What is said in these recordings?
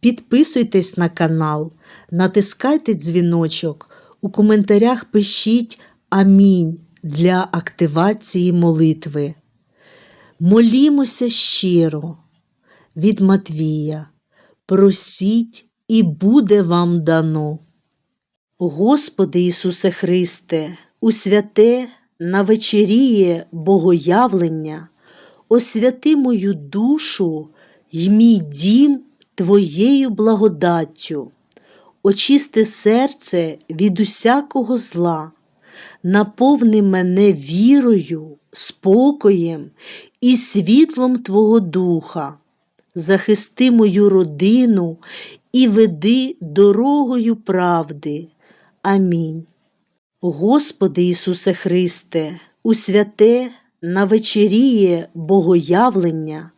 підписуйтесь на канал, натискайте дзвіночок, у коментарях пишіть Амінь для активації молитви. Молімося щиро від Матвія. Просіть і буде вам дано. Господи Ісусе Христе, у святе на вечеріє Богоявлення, освяти мою душу й мій дім Твоєю благодаттю, очисти серце від усякого зла, наповни мене вірою, спокоєм і світлом Твого Духа, захисти мою родину і веди дорогою правди. Амінь. Господи Ісусе Христе, у святе на вечеріє Богоявлення,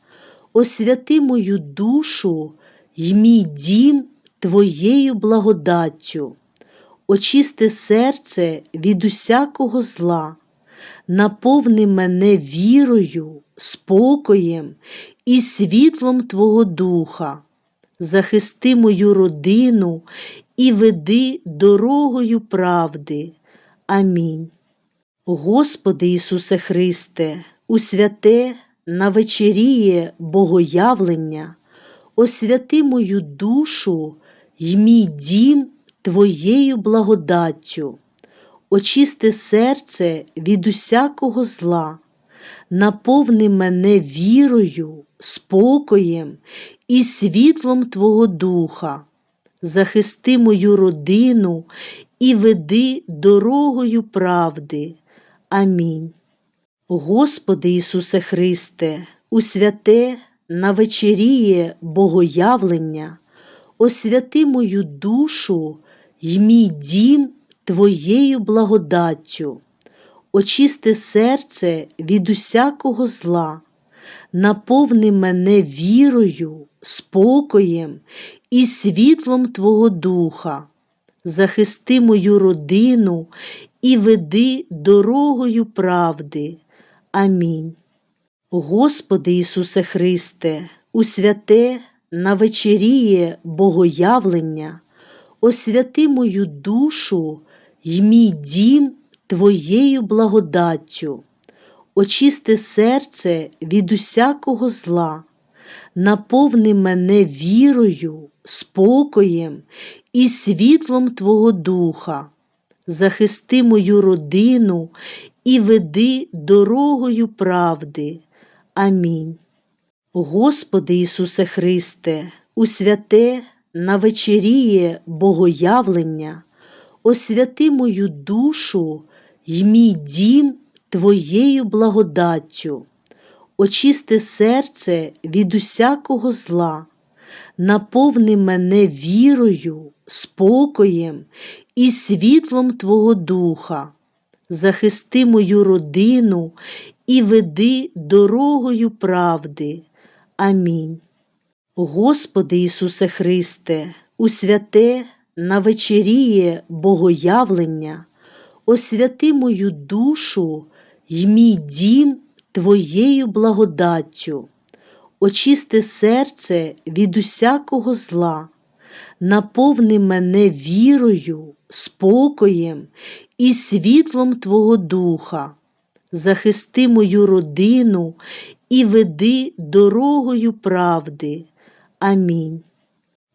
освяти мою душу й мій дім Твоєю благодаттю, очисти серце від усякого зла, наповни мене вірою, спокоєм і світлом Твого Духа, захисти мою родину і веди дорогою правди. Амінь. Господи Ісусе Христе, у святе на вечеріє Богоявлення, освяти мою душу й мій дім Твоєю благодаттю, очисти серце від усякого зла, наповни мене вірою, спокоєм і світлом Твого Духа, захисти мою родину і веди дорогою правди. Амінь. Господи Ісусе Христе, у святе на вечеріє Богоявлення, освяти мою душу й мій дім Твоєю благодаттю, очисти серце від усякого зла, наповни мене вірою, спокоєм і світлом Твого Духа, захисти мою родину і веди дорогою правди. Амінь. Господи Ісусе Христе, у святе на вечеріє Богоявлення, освяти мою душу й мій дім Твоєю благодаттю, очисти серце від усякого зла, наповни мене вірою, спокоєм і світлом Твого Духа, захисти мою родину і веди дорогою правди. Амінь. Господи Ісусе Христе, у святе на вечеріє Богоявлення, освяти мою душу й мій дім Твоєю благодаттю, очисти серце від усякого зла, наповни мене вірою, спокоєм і світлом Твого Духа, захисти мою родину і веди дорогою правди. Амінь. Господи Ісусе Христе, у святе на вечеріє Богоявлення, освяти мою душу й мій дім Твоєю благодаттю, очисти серце від усякого зла, наповни мене вірою, спокоєм і світлом Твого Духа, захисти мою родину і веди дорогою правди. Амінь.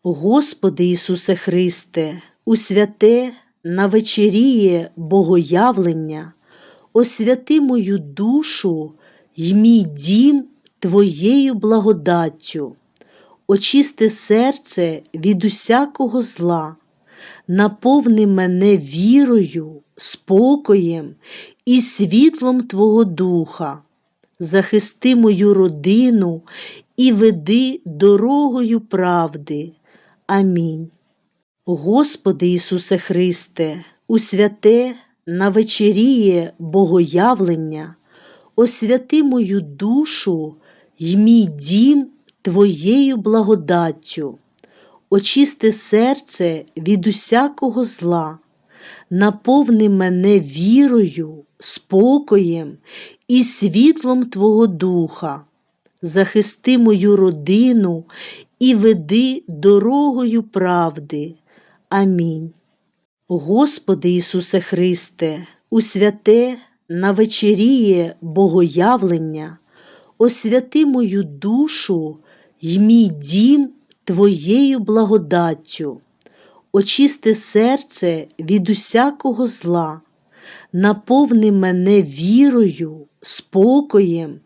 Господи Ісусе Христе, у святе на вечеріє богоявлення, освяти мою душу й мій дім Твоєю благодаттю, очисти серце від усякого зла, наповни мене вірою, спокоєм і світлом Твого Духа, захисти мою родину і веди дорогою правди. Амінь. Господи Ісусе Христе, у святе на вечеріє богоявлення, освяти мою душу й мій дім Твоєю благодаттю, очисти серце від усякого зла, наповни мене вірою, спокоєм і світлом Твого Духа, захисти мою родину і веди дорогою правди. Амінь. Господи Ісусе Христе, у святе на вечеріє богоявлення, освяти мою душу й мій дім Твоєю благодаттю, очисти серце від усякого зла, наповни мене вірою, спокоєм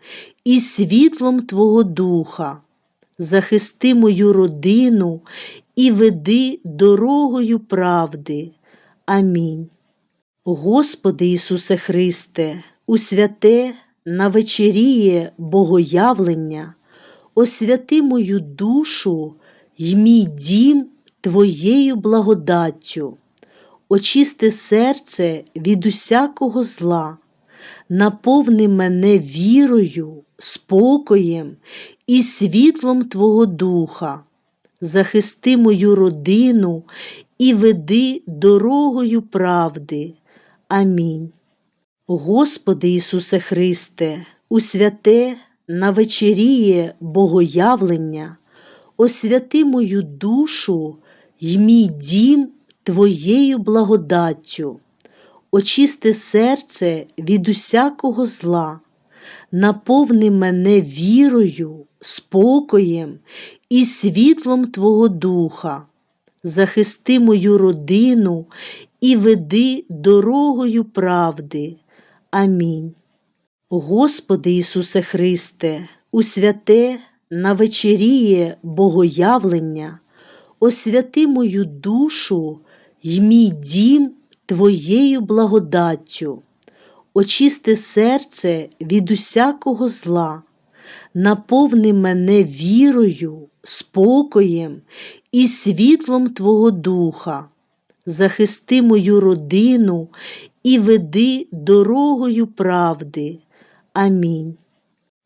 і світлом Твого Духа, захисти мою родину і веди дорогою правди. Амінь. Господи Ісусе Христе, у святе на вечеріє богоявлення, освяти мою душу й мій дім Твоєю благодаттю, очисти серце від усякого зла, наповни мене вірою, спокоєм і світлом Твого Духа, захисти мою родину і веди дорогою правди. Амінь. Господи Ісусе Христе, у святе на вечеріє богоявлення, освяти мою душу й мій дім Твоєю благодаттю, очисти серце від усякого зла, наповни мене вірою, спокоєм і світлом Твого Духа, захисти мою родину і веди дорогою правди. Амінь. Господи Ісусе Христе, у святе на вечеріє богоявлення, освяти мою душу й мій дім Твоєю благодаттю, очисти серце від усякого зла, наповни мене вірою, спокоєм і світлом Твого Духа, захисти мою родину і веди дорогою правди. Амінь.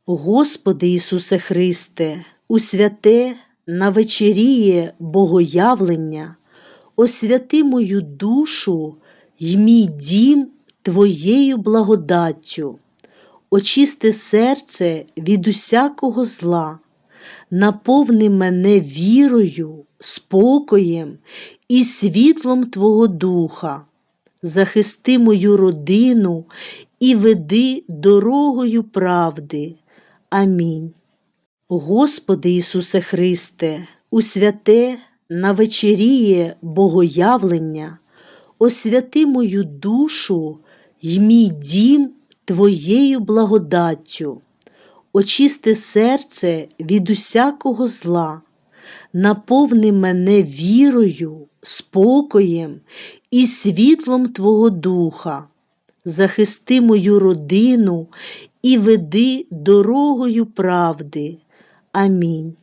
Господи Ісусе Христе, у святе на вечеріє богоявлення, освяти мою душу й мій дім Твоєю благодаттю, очисти серце від усякого зла, наповни мене вірою, спокоєм і світлом Твого Духа, захисти мою родину і веди дорогою правди. Амінь. Господи Ісусе Христе, у святе на вечеріє богоявлення, освяти мою душу й мій дім Твоєю благодаттю, очисти серце від усякого зла, наповни мене вірою, спокоєм і світлом Твого Духа, захисти мою родину і веди дорогою правди. Амінь.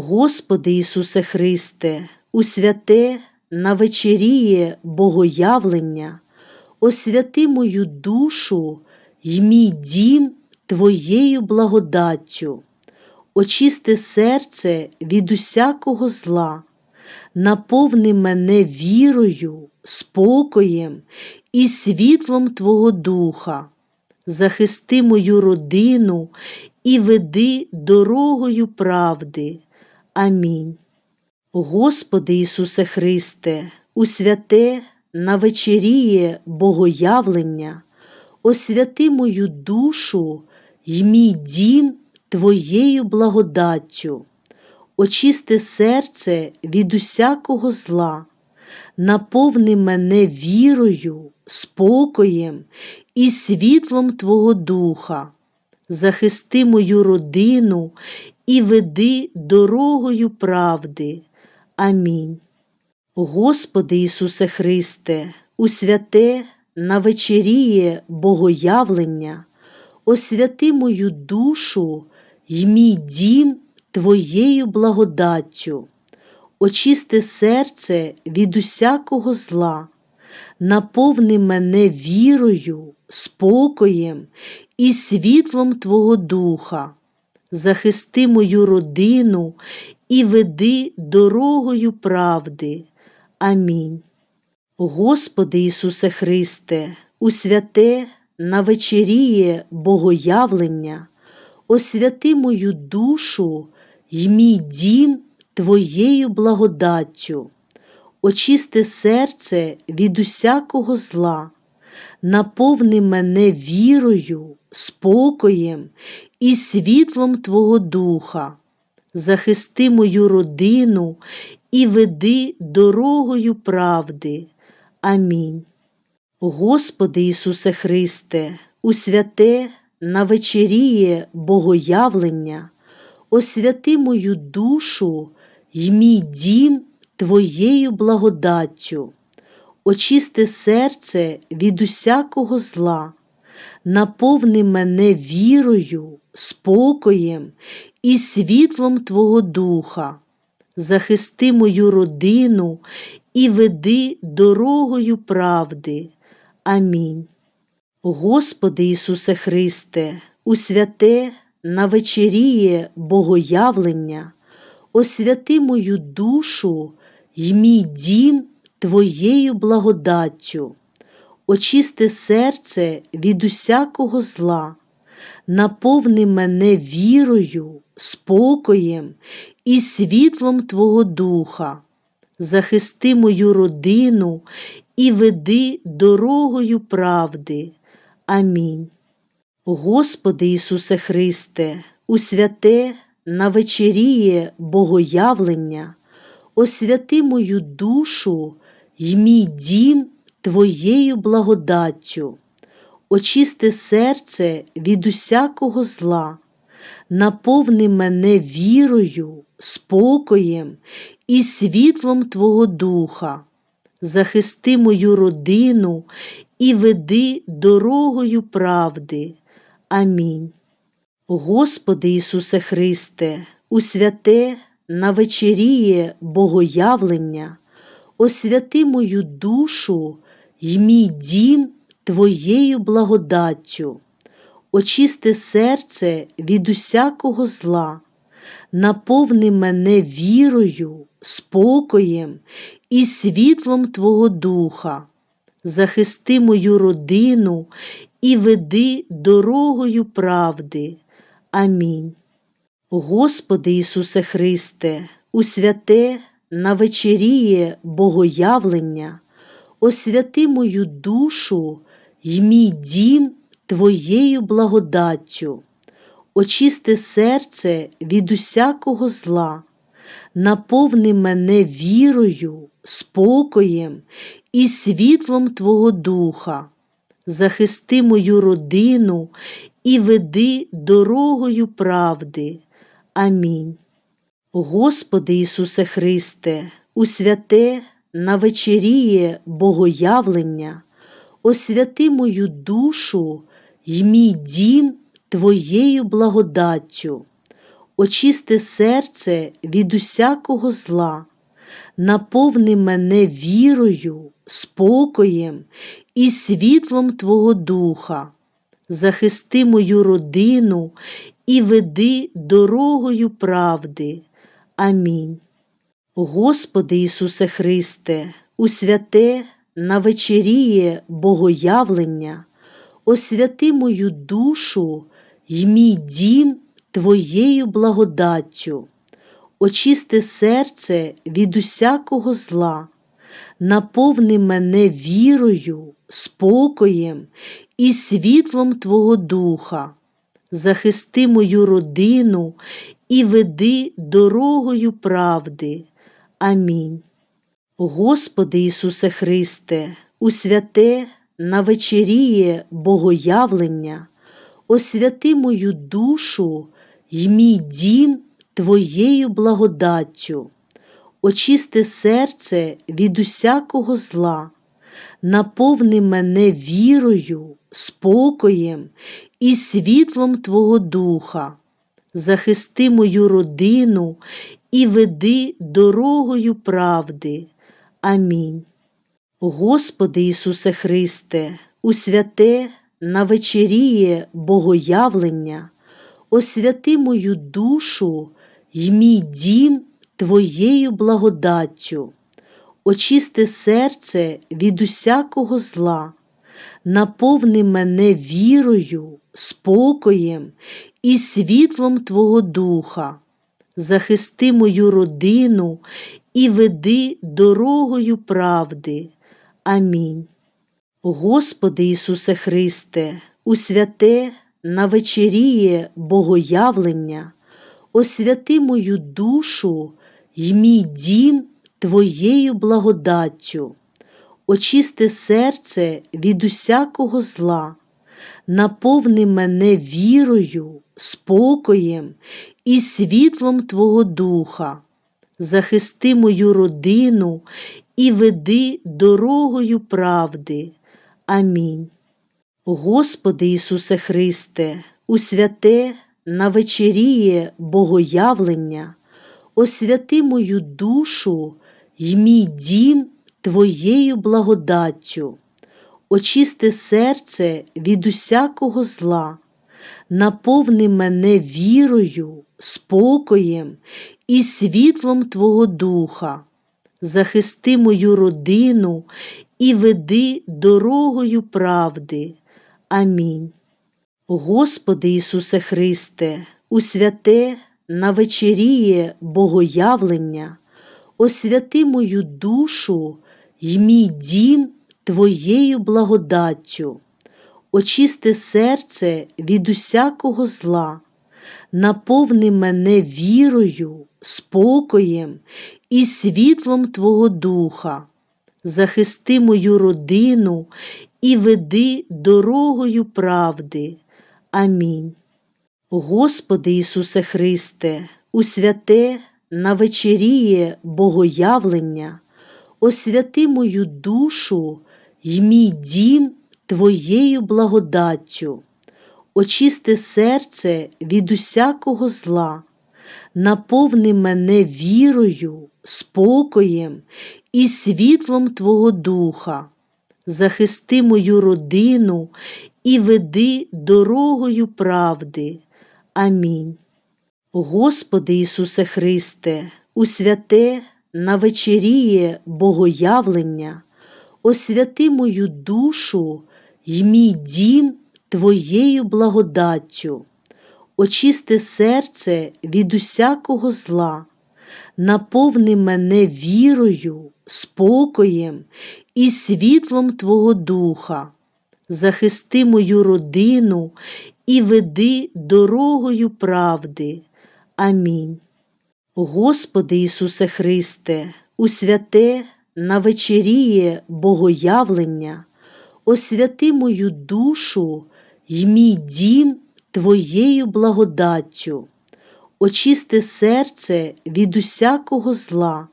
Господи Ісусе Христе, у святе на вечеріє богоявлення, освяти мою душу й мій дім Твоєю благодаттю, очисти серце від усякого зла, наповни мене вірою, спокоєм і світлом Твого Духа, захисти мою родину і веди дорогою правди. Амінь. Господи Ісусе Христе, у святе на вечеріє богоявлення, освяти мою душу й мій дім Твоєю благодаттю, очисти серце від усякого зла, наповни мене вірою, спокоєм і світлом Твого Духа, захисти мою родину і веди дорогою правди. Амінь. Господи Ісусе Христе, у святе на вечеріє Богоявлення, освяти мою душу й мій дім Твоєю благодаттю, очисти серце від усякого зла, наповни мене вірою, спокоєм і світлом Твого Духа, захисти мою родину і веди дорогою правди. Амінь. Господи Ісусе Христе, у святе на вечеріє Богоявлення, освяти мою душу й мій дім Твоєю благодаттю, очисти серце від усякого зла, наповни мене вірою, спокоєм і світлом Твого Духа, захисти мою родину і веди дорогою правди. Амінь. Господи Ісусе Христе, у святе на вечеріє Богоявлення, освяти мою душу й мій дім Твоєю благодаттю, очисти серце від усякого зла, наповни мене вірою, спокоєм і світлом Твого Духа, захисти мою родину і веди дорогою правди. Амінь. Господи Ісусе Христе, у святе на вечеріє Богоявлення, освяти мою душу й мій дім Твоєю благодаттю, очисти серце від усякого зла, наповни мене вірою, спокоєм і світлом Твого Духа, захисти мою родину і веди дорогою правди. Амінь. Господи Ісусе Христе, у святе на вечеріє Богоявлення, освяти мою душу й мій дім Твоєю благодаттю, очисти серце від усякого зла, наповни мене вірою, спокоєм і світлом Твого Духа, захисти мою родину і веди дорогою правди. Амінь. Господи Ісусе Христе, у святе на вечеріє Богоявлення, освяти мою душу й мій дім Твоєю благодаттю, очисти серце від усякого зла, наповни мене вірою, спокоєм і світлом Твого Духа, захисти мою родину і веди дорогою правди. Амінь. Господи Ісусе Христе, у святе на вечеріє Богоявлення, освяти мою душу й мій дім Твоєю благодаттю, очисти серце від усякого зла, наповни мене вірою, спокоєм і світлом Твого Духа, захисти мою родину і веди дорогою правди. Амінь. Господи Ісусе Христе, у святе на вечеріє Богоявлення, освяти мою душу й мій дім Твоєю благодаттю, очисти серце від усякого зла, наповни мене вірою, спокоєм і світлом Твого Духа, захисти мою родину і веди дорогою правди. Амінь. Господи Ісусе Христе, у святе на вечеріє Богоявлення, освяти мою душу й мій дім Твоєю благодаттю, очисти серце від усякого зла, наповни мене вірою, спокоєм і світлом Твого Духа, захисти мою родину і веди дорогою правди. Амінь. Господи Ісусе Христе, у святе на вечеріє Богоявлення, освяти мою душу й мій дім Твоєю благодаттю, очисти серце від усякого зла, наповни мене вірою, спокоєм і світлом Твого Духа, захисти мою родину і веди дорогою правди. Амінь. Господи Ісусе Христе, у святе на вечеріє Богоявлення, освяти мою душу й мій дім Твоєю благодаттю, очисти серце від усякого зла, наповни мене вірою, спокоєм і світлом Твого Духа, захисти мою родину і веди дорогою правди. Амінь. Господи Ісусе Христе, у святе на вечеріє Богоявлення, освяти мою душу й мій дім Твоєю благодаттю, очисти серце від усякого зла, наповни мене вірою, спокоєм і світлом Твого Духа, захисти мою родину і веди дорогою правди. Амінь. Господи Ісусе Христе, у святе на вечеріє Богоявлення, освяти мою душу й мій дім Твоєю благодаттю, очисти серце від усякого зла, наповни мене вірою, спокоєм і світлом Твого Духа, захисти мою родину і веди дорогою правди. Амінь. Господи Ісусе Христе, у святе на вечеріє Богоявлення, освяти мою душу й мій дім Твоєю благодаттю, очисти серце від усякого зла, наповни мене вірою, спокоєм і світлом Твого Духа, захисти мою родину і веди дорогою правди. Амінь. Господи Ісусе Христе, у святе на вечеріє Богоявлення, освяти мою душу й мій дім Твоєю благодаттю, очисти серце від усякого зла, наповни мене вірою, спокоєм і світлом Твого Духа, захисти мою родину і веди дорогою правди. Амінь. Господи Ісусе Христе, у святе на вечеріє Богоявлення, освяти мою душу й мій дім Твоєю благодаттю, очисти серце від усякого зла, наповни мене вірою, спокоєм і світлом Твого Духа, захисти мою родину і веди дорогою правди. Амінь. Господи Ісусе Христе, у святе на вечеріє Богоявлення, освяти мою душу й мій дім Твоєю благодаттю, очисти серце від усякого зла,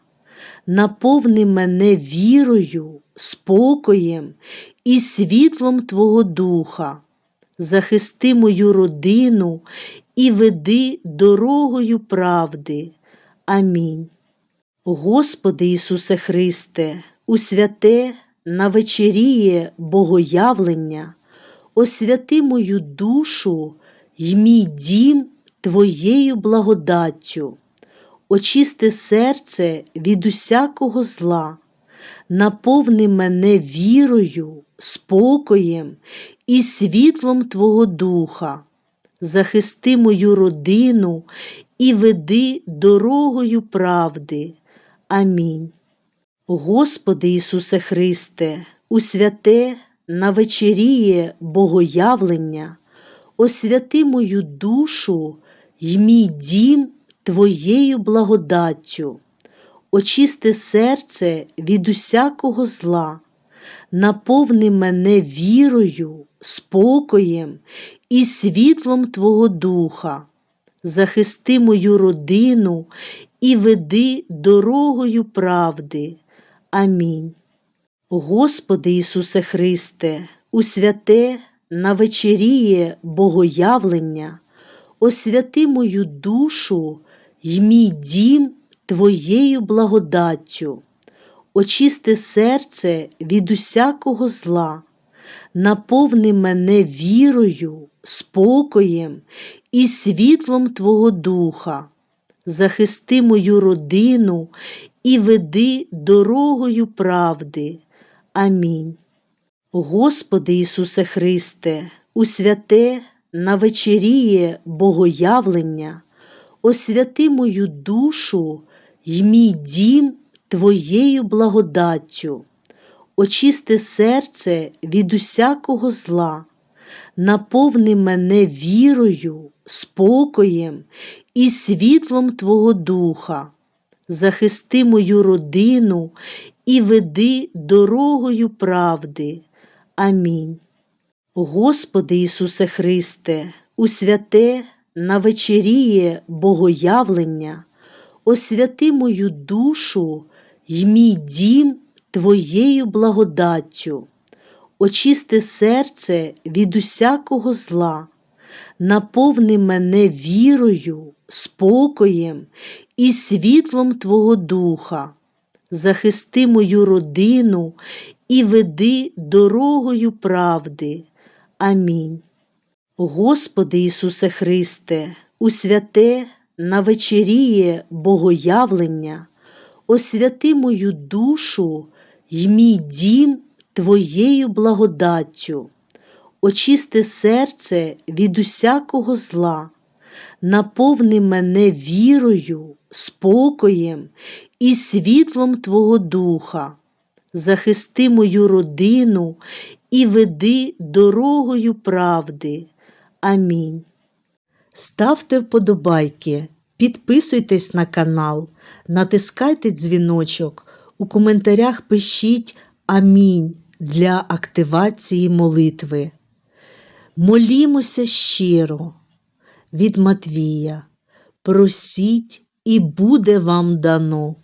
наповни мене вірою, спокоєм і світлом Твого Духа, захисти мою родину і веди дорогою правди. Амінь. Господи Ісусе Христе, у святе на вечеріє Богоявлення, освяти мою душу й мій дім Твоєю благодаттю, очисти серце від усякого зла, наповни мене вірою, спокоєм і світлом Твого Духа, захисти мою родину і веди дорогою правди. Амінь. Господи Ісусе Христе, у святе на вечеріє Богоявлення, освяти мою душу й мій дім Твоєю благодаттю, очисти серце від усякого зла, наповни мене вірою, спокоєм і світлом Твого Духа, захисти мою родину і веди дорогою правди. Амінь. Господи Ісусе Христе, у святе на вечеріє Богоявлення, освяти мою душу й мій дім Твоєю благодаттю, очисти серце від усякого зла, наповни мене вірою, спокоєм і світлом Твого Духа, захисти мою родину і веди дорогою правди. Амінь. Господи Ісусе Христе, у святе на вечеріє Богоявлення, освяти мою душу й мій дім Твоєю благодаттю, очисти серце від усякого зла, наповни мене вірою, спокоєм і світлом Твого Духа, захисти мою родину і веди дорогою правди. Амінь. Господи Ісусе Христе, у святе на вечеріє Богоявлення, освяти мою душу й мій дім Твоєю благодаттю, очисти серце від усякого зла, наповни мене вірою, спокоєм і світлом Твого Духа, захисти мою родину і веди дорогою правди. Амінь. Господи Ісусе Христе, у святе на вечеріє Богоявлення, освяти мою душу й мій дім Твоєю благодаттю, очисти серце від усякого зла, наповни мене вірою, спокоєм і світлом Твого Духа, захисти мою родину і веди дорогою правди. Амінь. Ставте вподобайки, підписуйтесь на канал, натискайте дзвіночок, у коментарях пишіть Амінь для активації молитви. Молімося щиро від Матвія. Просіть і буде вам дано.